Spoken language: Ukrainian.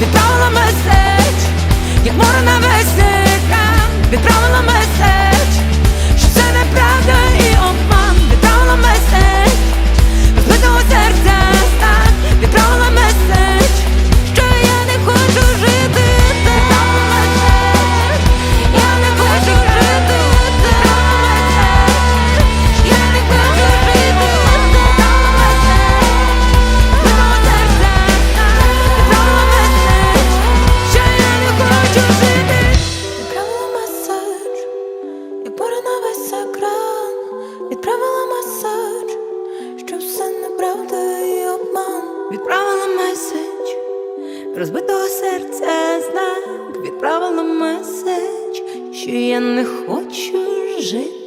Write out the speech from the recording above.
Відправила мене Відправила меседж, що все неправда і обман. Відправила меседж, розбитого серця знак. Відправила меседж, що я не хочу жити.